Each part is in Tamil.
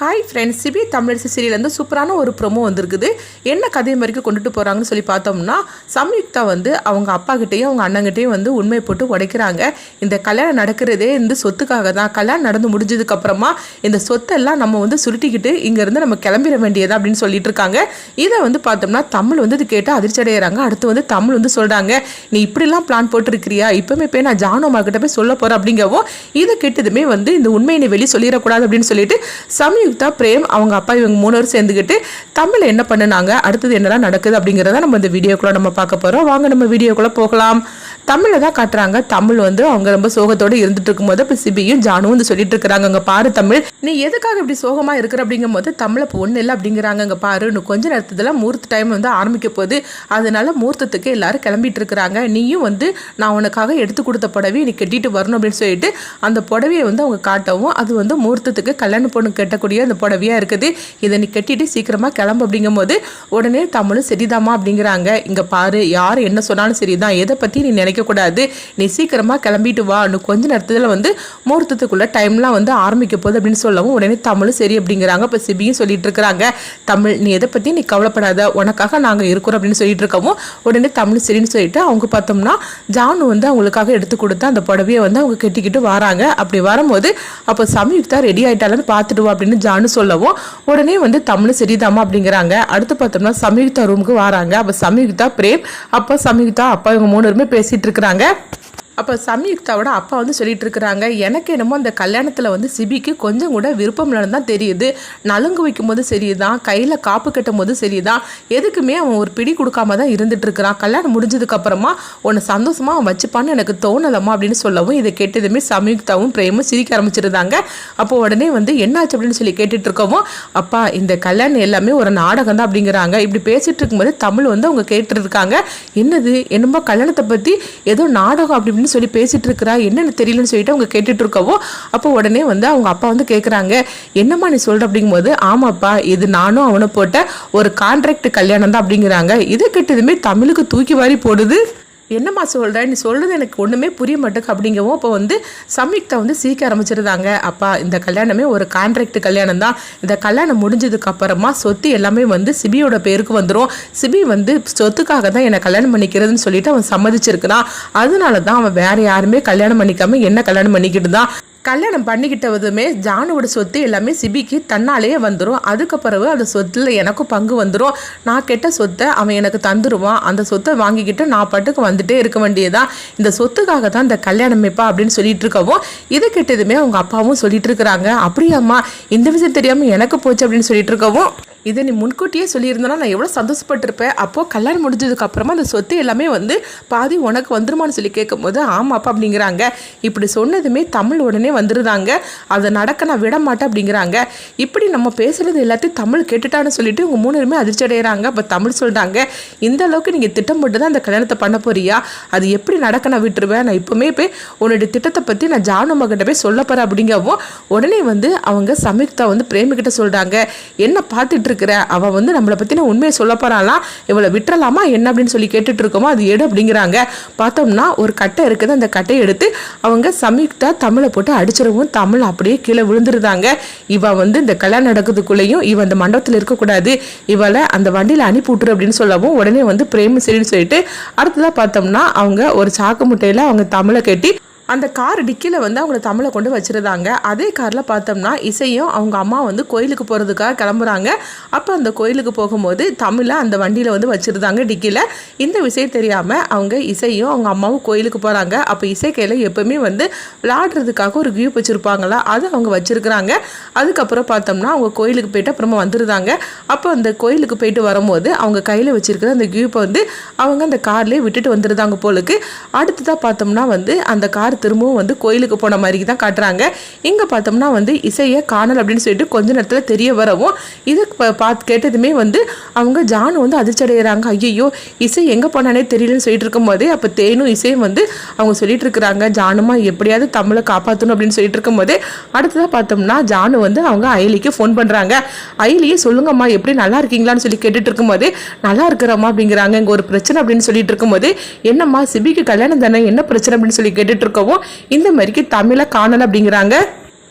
ஹாய் ஃப்ரெண்ட்ஸ் சிபி தமிழரசு சீரியல்லேருந்து சூப்பரான ஒரு ப்ரொமோ வந்திருக்குது. என்ன கதை வரைக்கும் கொண்டுட்டு போகிறாங்கன்னு சொல்லி பார்த்தோம்னா சம்யுக்தா வந்து அவங்க அப்பாகிட்டேயும் அவங்க அண்ணங்கிட்டேயும் வந்து உண்மையை போட்டு உடைக்கிறாங்க. இந்த கல்யாணம் நடக்கிறதே இந்த சொத்துக்காக தான். கல்யாணம் நடந்து முடிஞ்சதுக்கப்புறமா இந்த சொத்தெல்லாம் நம்ம வந்து சுருட்டிக்கிட்டு இங்கேருந்து நம்ம கிளம்பிட வேண்டியதா அப்படின்னு சொல்லிட்டு இருக்காங்க. இதை வந்து பார்த்தோம்னா தமிழ் வந்து இது கேட்டு அதிர்ச்சி அடைகிறாங்க அடுத்து வந்து தமிழ் வந்து சொல்கிறாங்க நீ இப்படிலாம் பிளான் போட்டிருக்கிறியா? இப்போவுமே போய் நான் ஜானோமா கிட்ட போய் சொல்ல போகிறேன் அப்படிங்கவும் இதை கேட்டதுமே வந்து இந்த உண்மையை வெளி வெளியே சொல்லிடக்கூடாது அப்படின்னு சொல்லிட்டு தான் பிரேம் அவங்க அப்பா இவங்க மூணு பேரும் சேர்ந்துக்கிட்டு தமிழ் என்ன பண்ணுனாங்க அடுத்தது என்னலாம் நடக்குது அப்படிங்கிறத நம்ம இந்த வீடியோக்குள்ள நம்ம பார்க்க போகிறோம் வாங்க நம்ம வீடியோக்குள்ள போகலாம். தமிழில் தான் காட்டுறாங்க. தமிழ் வந்து அவங்க ரொம்ப சோகத்தோடு இருந்துட்டு இருக்கும்போது இப்போ சிபியும் ஜானும் வந்து சொல்லிட்டு இருக்கிறாங்க அங்கே பாரு தமிழ் நீ எதுக்காக இப்படி சோகமாக இருக்கிற அப்படிங்கும் போது தமிழை இப்போ ஒன்றும் இல்லை அப்படிங்கிறாங்க. அங்கே பாரு இன்னும் கொஞ்ச நேரத்துல மூர்த்த டைம் வந்து ஆரம்பிக்க போகுது. அதனால மூர்த்தத்துக்கு எல்லாரும் கிளம்பிட்டு இருக்கிறாங்க நீயும் வந்து நான் உனக்காக எடுத்து கொடுத்த புடவையை நீ கட்டிட்டு வரணும் அப்படின்னு சொல்லிட்டு அந்த புடவையை வந்து அவங்க காட்டவும் அது வந்து மூர்த்தத்துக்கு கல்யாண பொண்ணு கட்டக்கூடிய அந்த புடவையாக இருக்குது. இதை நீ கட்டிட்டு சீக்கிரமாக கிளம்பு அப்படிங்கும்போது உடனே தமிழும் சரிதாம்மா அப்படிங்கிறாங்க. இங்கே பாரு யார் என்ன சொன்னாலும் சரிதான். எதை பற்றி நீ நினைக்கக்கூடாது நீ சீக்கிரமா கிளம்பிட்டு வா. இன்னும் கொஞ்ச நேரத்துல வந்து முகூர்த்தத்துக்குள்ளே டைம்லாம் வந்து ஆரம்பிக்க போகுது அப்படின்னு சொல்லவும் உடனே தமிழும் சரி அப்படிங்கிறாங்க. இப்போ சிபியும் சொல்லிட்டு இருக்கிறாங்க. தமிழ் நீ எதை பற்றி நீ கவலைப்படாத. உனக்காக நாங்கள் இருக்கிறோம் அப்படின்னு சொல்லிட்டு இருக்கவும் உடனே தமிழ் சரின்னு சொல்லிட்டு அவங்க பார்த்தோம்னா ஜானு வந்து அவங்களுக்காக எடுத்து கொடுத்து அந்த புடவையை வந்து அவங்க கட்டிக்கிட்டு வராங்க. அப்படி வரும்போது அப்போ சம்யுக்தா ரெடி ஆகிட்டாலும் பார்த்துட்டு வா அப்படின்னு ஜானு சொல்லவும் உடனே வந்து தமிழ் சரிதாமா அப்படிங்கிறாங்க. அடுத்து பார்த்தோம்னா சம்யுக்தா ரூமுக்கு வராங்க. அப்போ சம்யுக்தா பிரேம் அப்போ சம்யுக்தா அப்பா இவங்க மூணு பேருமே பேசிட்டு இருக்கிறாங்க. அப்போ சம்யுக்தாவோட அப்பா வந்து சொல்லிட்டு இருக்கிறாங்க எனக்கு என்னமோ அந்த கல்யாணத்தில் வந்து சிபிக்கு கொஞ்சம் கூட விருப்பம் இல்லைன்னு தான் தெரியுது. நலுங்கு வைக்கும் போது சரிதான் கையில் காப்பு கட்டும் போது சரிதான். எதுக்குமே அவன் ஒரு பிடி கொடுக்காம தான் இருந்துட்டு இருக்கிறான் கல்யாணம் முடிஞ்சதுக்கப்புறமா உன்னை சந்தோஷமாக அவன் வச்சுப்பான்னு எனக்கு தோணலம்மா அப்படின்னு சொல்லவும் இதை கேட்டதுமே சம்யுக்தாவும் பிரேமும் சிரிக்க ஆரம்பிச்சிருந்தாங்க. அப்போ உடனே வந்து என்னாச்சு? அப்படின்னு சொல்லி கேட்டுட்டு இருக்கவும் அப்பா இந்த கல்யாணம் எல்லாமே ஒரு நாடகம் தான் அப்படிங்கிறாங்க. இப்படி பேசிட்டு இருக்கும்போது தமிழ் வந்து அவங்க கேட்டுருக்காங்க என்னது? என்னமோ கல்யாணத்தை பற்றி ஏதோ நாடகம் அப்படின்னு அப்படின்னு சொல்லி பேசிட்டு இருக்கிறா என்னன்னு தெரியலன்னு சொல்லிட்டு அவங்க கேட்டுட்டு இருக்கவோ அப்போ உடனே வந்து அவங்க அப்பா வந்து கேட்குறாங்க என்னம்மா நீ சொல்ற? அப்படிங்கும்போது ஆமாப்பா இது நானும் அவனை போட்ட ஒரு கான்ட்ராக்ட் கல்யாணம் தான் அப்படிங்கிறாங்க. இதை கேட்டதுமே தமிழுக்கு தூக்கி வாரி போடுது. என்னம்மா சொல்கிற நீ சொல்கிறது எனக்கு ஒன்றுமே புரிய மாட்டேக்கு அப்படிங்கவும் இப்போ வந்து சம்யுக்தா வந்து சீக்க ஆரம்பிச்சிருந்தாங்க. அப்பா இந்த கல்யாணமே ஒரு கான்ட்ராக்ட் கல்யாணம் தான் இந்த கல்யாணம் முடிஞ்சதுக்கு அப்புறமா சொத்து எல்லாமே வந்து சிபியோட பேருக்கு வந்துடும் சிபி வந்து சொத்துக்காக தான் என்னை கல்யாணம் பண்ணிக்கிறதுன்னு சொல்லிட்டு அவன் சம்மதிச்சிருக்கிறான். அதனால தான் அவன் வேற யாருமே கல்யாணம் பண்ணிக்காம என்ன கல்யாணம் பண்ணிக்கிட்டு தான் கல்யாணம் பண்ணிக்கிட்டதுமே ஜானுவோட சொத்து எல்லாமே சிபிக்கு தன்னாலேயே வந்துடும் அதுக்கு பிறகு அந்த சொத்தில் எனக்கும் பங்கு வந்துடும் நான் கெட்ட சொத்தை அவன் எனக்கு தந்துடுவான் அந்த சொத்தை வாங்கிக்கிட்டு நான் பாட்டுக்கு வந்துட்டே இருக்க வேண்டியதான் இந்த சொத்துக்காக தான் இந்த கல்யாணம் வைப்பா அப்படின்னு சொல்லிட்டு இருக்கவும் இது கெட்டதுமே அவங்க அப்பாவும் சொல்லிட்டு இருக்கிறாங்க. அப்படியாம்மா இந்த விஷயம் தெரியாமல் எனக்கு போச்சு அப்படின்னு சொல்லிட்டு இருக்கவும். இதை நீ முன்கூட்டியே சொல்லியிருந்தனா நான் எவ்வளோ சந்தோஷப்பட்டிருப்பேன். அப்போது கல்யாணம் முடிஞ்சதுக்கப்புறமா அந்த சொத்து எல்லாமே வந்து பாதி உனக்கு வந்துருமான்னு சொல்லி கேட்கும்போது ஆமாப்பா அப்படிங்கிறாங்க. இப்படி சொன்னதுமே தமிழ் உடனே வந்துருந்தாங்க அதை நடக்க நான் விட மாட்டேன் அப்படிங்கிறாங்க. இப்படி நம்ம பேசுறது எல்லாத்தையும் தமிழ் கேட்டுட்டான்னு சொல்லிட்டு உங்கள் மூணு பேருமே அதிர்ச்சி அடைகிறாங்க அப்போ தமிழ் சொல்கிறாங்க இந்த அளவுக்கு நீங்கள் திட்டம் போட்டு தான் அந்த கல்யாணத்தை பண்ண போறியா? அது எப்படி நடக்க நான் விட்டுருவேன்? நான் இப்போமே போய் உன்னுடைய திட்டத்தை பற்றி நான் ஜானு மகிட்ட போய் சொல்ல போகிறேன் அப்படிங்கவும் உடனே வந்து அவங்க சம்யுக்தா வந்து பிரேமிக்கிட்ட சொல்கிறாங்க என்ன பார்த்துட்டு இருக்கிற அவள் வந்து நம்மளை பற்றின உண்மையை சொல்ல போகிறாளாம் இவளை விட்டுறலாமா? என்ன அப்படின்னு சொல்லி கேட்டுட்டு இருக்கோமோ அது எடு அப்படிங்கிறாங்க. பார்த்தோம்னா ஒரு கட்டை இருக்குது. அந்த கட்டையை எடுத்து அவங்க சம்யுக்தா தமிழை போட்டு அடிச்சிடவும் தமிழ் அப்படியே கீழே விழுந்துருந்தாங்க இவள் வந்து இந்த கல்யாணம் நடக்கிறதுக்குள்ளேயும் இவன் அந்த மண்டபத்தில் இருக்கக்கூடாது. இவளை அந்த வண்டியில் அனுப்பி விட்டுரு அப்படின்னு சொல்லவும் உடனே வந்து பிரேம சரின்னு சொல்லிட்டு அடுத்ததாக பார்த்தோம்னா அவங்க ஒரு சாக்கு முட்டையில் அவங்க தமிழை கட்டி அந்த கார் டிக்கியில் வந்து அவங்கள தமிழை கொண்டு வச்சுருந்தாங்க. அதே காரில் பார்த்தோம்னா இசையும் அவங்க அம்மா வந்து கோயிலுக்கு போகிறதுக்காக கிளம்புறாங்க. அப்போ அந்த கோயிலுக்கு போகும்போது தமிழை அந்த வண்டியில் வந்து வச்சுருந்தாங்க டிக்கியில் இந்த விஷயம் தெரியாமல் அவங்க இசையும் அவங்க அம்மாவும் கோயிலுக்கு போகிறாங்க அப்போ இசை கையில் எப்போவுமே வந்து விளாடுறதுக்காக ஒரு கியூப் வச்சுருப்பாங்களா? அது அவங்க வச்சுருக்குறாங்க. அதுக்கப்புறம் பார்த்தோம்னா அவங்க கோயிலுக்கு போயிட்டு அப்புறமா வந்துருந்தாங்க. அப்போ அந்த கோயிலுக்கு போயிட்டு வரும்போது அவங்க கையில் வச்சுருக்கிற அந்த கியூப்பை வந்து அவங்க அந்த கார்லேயே விட்டுட்டு வந்துருந்தாங்க போலுக்கு. அடுத்ததாக பார்த்தோம்னா வந்து அந்த கார் திரும்பவும் வந்து கோயிலுக்கு போன மாதிரி தான் காட்டுறாங்க. இங்கே பார்த்தோம்னா வந்து இசையை காணல் அப்படின்னு சொல்லிட்டு கொஞ்ச நேரத்தில் தெரிய வரவும் இதை பார்த்து கேட்டதுமே வந்து அவங்க ஜானு வந்து அதிர்ச்சி அடைகிறாங்க ஐயோ இசை எங்கே போனானே தெரியலன்னு சொல்லிட்டு இருக்கும்போதே அப்போ தேனும் இசையும் வந்து அவங்க சொல்லிட்டு இருக்கிறாங்க. ஜானுமா எப்படியாவது தமிழை காப்பாற்றணும் அப்படின்னு சொல்லிட்டு இருக்கும்போதே அடுத்ததாக பார்த்தோம்னா ஜானு வந்து அவங்க அயலிக்கு ஃபோன் பண்ணுறாங்க அயலியே சொல்லுங்கம்மா எப்படி நல்லா இருக்கீங்களான்னு சொல்லி கேட்டுட்டு இருக்கும்போது நல்லா இருக்கிறம்மா அப்படிங்கிறாங்க. இங்கே ஒரு பிரச்சனை அப்படின்னு சொல்லிட்டு இருக்கும்போது என்னம்மா சிபிக்கு கல்யாணம் தானே என்ன பிரச்சனை அப்படின்னு சொல்லி கேட்டுட்டு இருக்கவும் இந்த மாதிரிக்கு தமிழை காணல அப்படிங்கிறாங்க.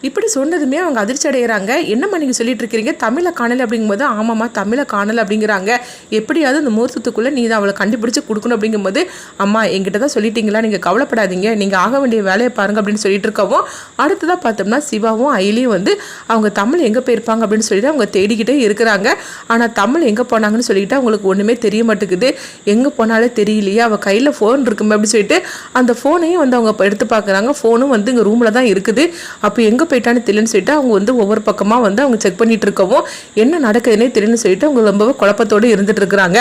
இப்படி சொன்னதுமே அவங்க அதிர்ச்சி அடைகிறாங்க என்னம்மா நீங்கள் சொல்லிட்டு இருக்கிறீங்க தமிழை காணலை அப்படிங்கும்போது ஆமாம்மா தமிழை காணலை அப்படிங்கிறாங்க. எப்படியாவது இந்த முகூர்த்தத்துக்குள்ளே நீ தான் அவளை கண்டுபிடிச்சு கொடுக்கணும் அப்படிங்கும்போது அம்மா எங்கிட்ட தான் சொல்லிட்டீங்களா? நீங்கள் கவலைப்படாதீங்க. நீங்கள் ஆக வேண்டிய வேலையை பாருங்கள் அப்படின்னு சொல்லிட்டு இருக்கவும் அடுத்ததாக பார்த்தோம்னா சிவாவும் ஐலியும் வந்து அவங்க தமிழ் எங்கே போயிருப்பாங்க அப்படின்னு சொல்லிட்டு அவங்க தேடிக்கிட்டே இருக்கிறாங்க. ஆனால் தமிழ் எங்கே போனாங்கன்னு சொல்லிட்டு அவங்களுக்கு ஒன்றுமே தெரிய மாட்டேங்குது. எங்கே போனாலே தெரியலையே. அவள் கையில் ஃபோன் இருக்குமே அப்படின்னு சொல்லிட்டு அந்த ஃபோனையும் வந்து அவங்க எடுத்து பார்க்குறாங்க. ஃபோனும் வந்து இங்கே ரூமில் தான் இருக்குது. அப்போ எங்கே போயிட்டான்னு தெரியலன்னு சொல்லிட்டு அவங்க வந்து ஒவ்வொரு பக்கமாக வந்து அவங்க செக் பண்ணிட்டு இருக்கவும் என்ன நடக்குதுன்னே தெரியலன்னு சொல்லிட்டு அவங்க ரொம்ப குழப்பத்தோடு இருந்துட்டு இருக்கிறாங்க.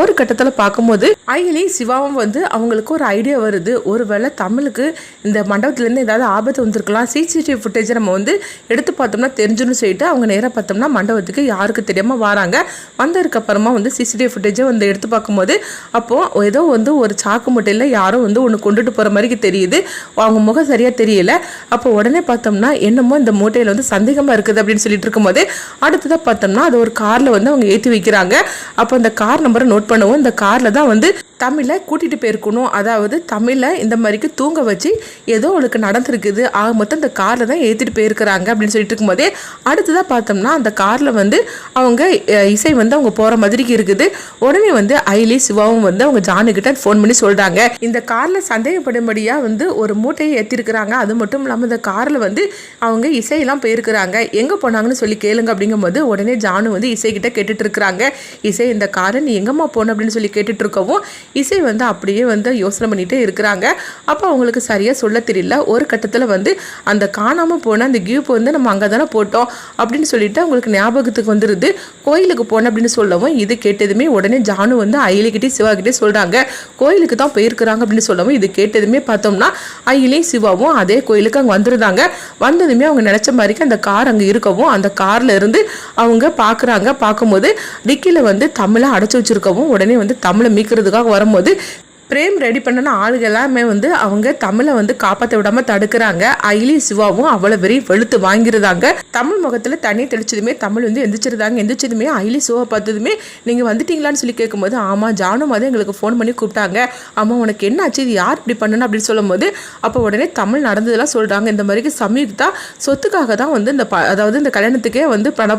ஒரு கட்டத்தில் பார்க்கும்போது அயலி சிவாவும் வந்து அவங்களுக்கு ஒரு ஐடியா வருது. ஒருவேளை தமிழுக்கு இந்த மண்டபத்துலேருந்து ஏதாவது ஆபத்து வந்திருக்கலாம். சிசிடிவி ஃபுட்டேஜை நம்ம வந்து எடுத்து பார்த்தோம்னா தெரிஞ்சுன்னு சொல்லிட்டு அவங்க நேராக பார்த்தோம்னா மண்டபத்துக்கு யாருக்கு தெரியாமல் வராங்க. வந்ததுக்கப்புறமா வந்து சிசிடிவி ஃபுட்டேஜை வந்து எடுத்து பார்க்கும்போது அப்போது ஏதோ வந்து ஒரு சாக்கு முட்டையில் யாரோ வந்து ஒன்று கொண்டுட்டு போகிற மாதிரி தெரியுது. அவங்க முகம் சரியாக தெரியல. அப்போ உடனே பார்த்தோம்னா என்னமோ இந்த மூட்டையில் வந்து சந்தேகமாக இருக்குது அப்படின்னு சொல்லிட்டு இருக்கும்போது அடுத்ததாக பார்த்தோம்னா அது ஒரு காரில் வந்து அவங்க ஏற்றி வைக்கிறாங்க. அப்போ அந்த கார் நம்பரை நோட் பண்ணவும். இந்த காரில் தான் வந்து தமிழை கூட்டிகிட்டு போயிருக்கணும். அதாவது தமிழை இந்த மாதிரிக்கு தூங்க வச்சு ஏதோ அவளுக்கு நடந்திருக்குது. ஆக மொத்தம் இந்த காரில் தான் ஏற்றிட்டு போயிருக்கிறாங்க அப்படின்னு சொல்லிட்டு இருக்கும்போதே அடுத்ததாக பார்த்தோம்னா அந்த காரில் வந்து அவங்க இசை வந்து அவங்க போகிற மாதிரிக்கு இருக்குது. உடனே வந்து ஐலி சிவாவும் வந்து அவங்க ஜானுக்கிட்ட ஃபோன் பண்ணி சொல்கிறாங்க இந்த காரில் சந்தேகப்படும்படியாக வந்து ஒரு மூட்டையை ஏற்றிருக்கிறாங்க அது மட்டும் இல்லாமல் இந்த காரில் வந்து அவங்க இசையெல்லாம் போயிருக்கிறாங்க. எங்கே போனாங்கன்னு சொல்லி கேளுங்க அப்படிங்கும்போது உடனே ஜானு வந்து இசைக்கிட்ட கேட்டுட்டு இருக்கிறாங்க. இசை இந்த காரை நீ எங்கம்மா போன அப்படின்னு சொல்லி கேட்டுட்டு இருக்கவும் இசை வந்து அப்படியே வந்து யோசனை பண்ணிகிட்டே இருக்கிறாங்க. அப்போ அவங்களுக்கு சரியாக சொல்ல தெரியல. ஒரு கட்டத்தில் வந்து அந்த காணாமல் போன அந்த கியூப் வந்து நம்ம அங்கே தானே போட்டோம் அப்படின்னு சொல்லிட்டு அவங்களுக்கு ஞாபகத்துக்கு வந்துடுது கோயிலுக்கு போனேன் அப்படின்னு சொல்லவும் இது கேட்டதுமே உடனே ஜானு வந்து அயிலிக்கிட்டே சிவாக்கிட்டே சொல்கிறாங்க கோயிலுக்கு தான் போயிருக்கிறாங்க அப்படின்னு சொல்லவும் இது கேட்டதுமே பார்த்தோம்னா அயிலையும் சிவாவும் அதே கோயிலுக்கு அங்கே வந்துருந்தாங்க. வந்ததுமே அவங்க நினச்ச மாதிரிக்கு அந்த கார் அங்கே இருக்கவும் அந்த காரில் இருந்து அவங்க பார்க்குறாங்க பார்க்கும்போது டிக்கியில் வந்து தமிழை அடைச்சி வச்சிருக்கவும் உடனே வந்து தமிழை மீக்கிறதுக்காக வரும்போது பிரேம் ரெடி பண்ணின ஆளுங்க எல்லாமே வந்து அவங்க தமிழை வந்து காப்பாற்ற விடாம தடுக்கிறாங்க. அயிலி சிவாவும் அவ்வளோ பெரிய வெளுத்து வாங்கிருந்தாங்க. தமிழ் முகத்தில் தண்ணி தெளிச்சதுமே தமிழ் வந்து எந்திரிச்சிருந்தாங்க. எந்திரிச்சதுமே அயிலி சிவா பார்த்ததுமே நீங்கள் வந்துட்டீங்களான்னு சொல்லி கேட்கும்போது ஆமாம் ஜானும் வந்து எங்களுக்கு ஃபோன் பண்ணி கூப்பிட்டாங்க. ஆமாம் உனக்கு என்ன ஆச்சு இது யார் இப்படி பண்ணணும்? அப்படின்னு சொல்லும்போது அப்போ உடனே தமிழ் நடந்ததெல்லாம் சொல்கிறாங்க இந்த மாதிரிக்கு சம்யுக்தா சொத்துக்காக தான் வந்து இந்த ப அதாவது இந்த கல்யாணத்துக்கே வந்து பண்ண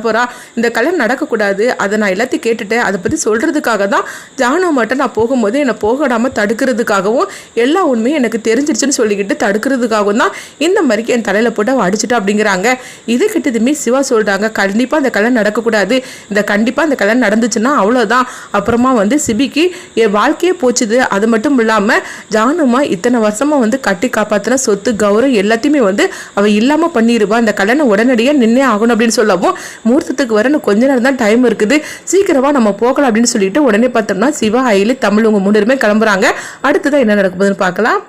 இந்த கல்யாணம் நடக்கக்கூடாது. அதை நான் எல்லாத்தையும் கேட்டுட்டேன். அதை பற்றி சொல்கிறதுக்காக தான் ஜானு மட்டும் நான் போகும்போது என்னை போக விடாமல் தடுக்கிறதுக்காகவும் எல்லா உண்மையும் எனக்கு தெரிஞ்சிருச்சுன்னு சொல்லிக்கிட்டு தடுக்கிறதுக்காகவும் தான் இந்த மாதிரிக்கு என் தலையில் போட்டு அவள் அடிச்சிட்டா அப்படிங்கிறாங்க. இது கிட்டதுமே சிவா சொல்கிறாங்க கண்டிப்பாக அந்த கல்யாணம் நடக்கக்கூடாது. இந்த கண்டிப்பாக அந்த கல்யாணம் நடந்துச்சுன்னா அவ்வளோதான் அப்புறமா வந்து சிபிக்கு என் வாழ்க்கையே போச்சுது. அது மட்டும் இல்லாமல் ஜானுமா இத்தனை வருஷமாக வந்து கட்டி காப்பாற்றின சொத்து கௌரவம் எல்லாத்தையுமே வந்து அவள் இல்லாமல் பண்ணிடுவா அந்த கல்யாணம் உடனடியாக நின்னே ஆகணும் அப்படின்னு சொல்லவும் முகூர்த்தத்துக்கு வர இன்னும் கொஞ்ச நேரம் தான் டைம் இருக்குது. சீக்கிரமாக நம்ம போகலாம் அப்படின்னு சொல்லிட்டு உடனே பார்த்தோம்னா சிவா ஐலி தமிழ் உங்கள் மூணு கிளம்புறாங்க. அடுத்ததான் என்ன நடக்க போகுதுன்னு பார்க்கலாம்.